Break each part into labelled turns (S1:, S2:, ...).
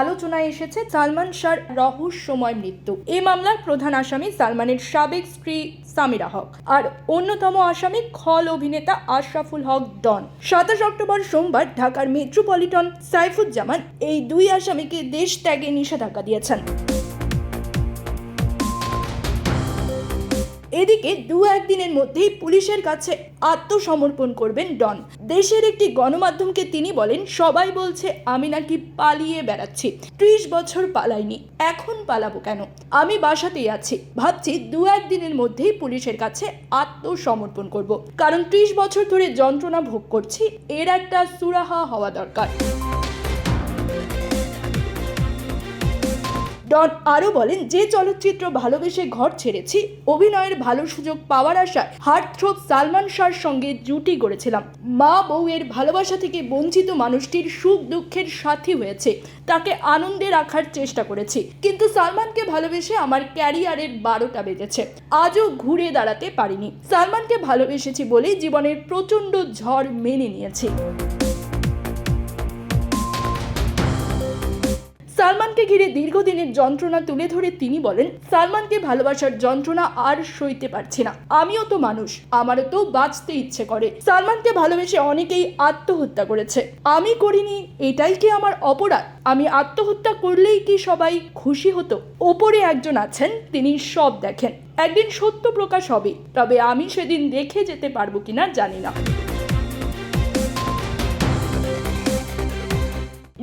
S1: আলোচনায় এসেছে সালমান শাহর রহস্যময় মৃত্যু। এ মামলার প্রধান আসামি সালমানের সাবেক স্ত্রী সামিরা হক আর অন্যতম আসামি খল অভিনেতা আশরাফুল হক ডন সাতাশ অক্টোবর সোমবার ঢাকার মেট্রোপলিটন সাইফুজ্জামান এই দুই আসামিকে দেশ ত্যাগে নিষেধাজ্ঞা দিয়েছেন। এদিকে দু একদিনের মধ্যেই পুলিশের কাছে আত্মসমর্পণ করবেন ডন। দেশের একটি গণমাধ্যমকে তিনি বলেন, সবাই বলছে, আমি নাকি পালিয়ে বেড়াচ্ছি। ত্রিশ বছর পালাইনি। এখন পালাবো কেন? আমি বাসাতেই আছি। ভাবছি দু একদিনের মধ্যেই পুলিশের কাছে আত্মসমর্পণ করব। কারণ ত্রিশ বছর ধরে যন্ত্রণা ভোগ করছি। এর একটা সুরাহা হওয়া দরকার। ডন আরও বলেন, যে চলচ্চিত্র ভালোবেসে ঘর ছেড়েছি, অভিনয়ের ভালো সুযোগ পাওয়ার আশায় হার্টথ্রোপ সালমান শাহর সঙ্গে জুটি গড়েছিলাম। মা বউয়ের ভালোবাসা থেকে বঞ্চিত মানুষটির সুখ দুঃখের সাথী হয়েছে, তাকে আনন্দে রাখার চেষ্টা করেছি। কিন্তু সালমানকে ভালোবেসে আমার ক্যারিয়ারের বারোটা বেজেছে, আজও ঘুরে দাঁড়াতে পারিনি। সালমানকে ভালোবেসেছি বলেই জীবনের প্রচণ্ড ঝড় মেনে নিয়েছি। সালমানকে ঘিরে দীর্ঘদিনের যন্ত্রণা তুলে ধরে তিনি বলেন, সালমানকে ভালোবাসার যন্ত্রণা আর সইতে পারছি না। আমিও তো মানুষ, আমারও তো বাঁচতে ইচ্ছে করে। সালমানকে ভালোবেসে অনেকেই আত্মহত্যা করেছে। আমি করিনি, এটাই কি আমার অপরাধ? আমি আত্মহত্যা করলেই কি সবাই খুশি হতো? ওপরে একজন আছেন, তিনি সব দেখেন। একদিন সত্য প্রকাশ হবে, তবে আমি সেদিন দেখে যেতে পারব কিনা জানি না।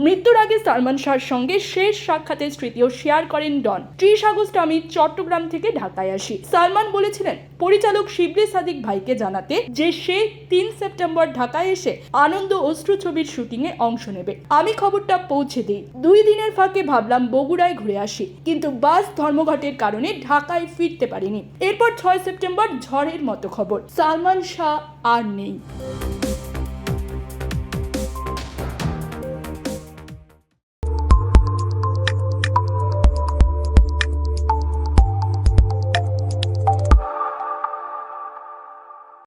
S1: মৃত্যুর আগে সালমান শাহর সঙ্গে শেষ সাক্ষাতের স্মৃতিও শেয়ার করেন ডন। ত্রিশ আগস্ট আমি চট্টগ্রাম থেকে ঢাকায় আসি। সালমান বলেছিলেন, পরিচালক শিবলি সাদিক ভাইকে জানাতে যে সে তিন সেপ্টেম্বর ঢাকায় এসে আনন্দ অশ্রু ছবির শুটিংয়ে অংশ নেবে। আমি খবরটা পৌঁছে দিই। দুই দিনের ফাঁকে ভাবলাম বগুড়ায় ঘুরে আসি, কিন্তু বাস ধর্মঘটের কারণে ঢাকায় ফিরতে পারিনি। এরপর ছয় সেপ্টেম্বর ঝড়ের মতো খবর। সালমান শাহ আর নেই।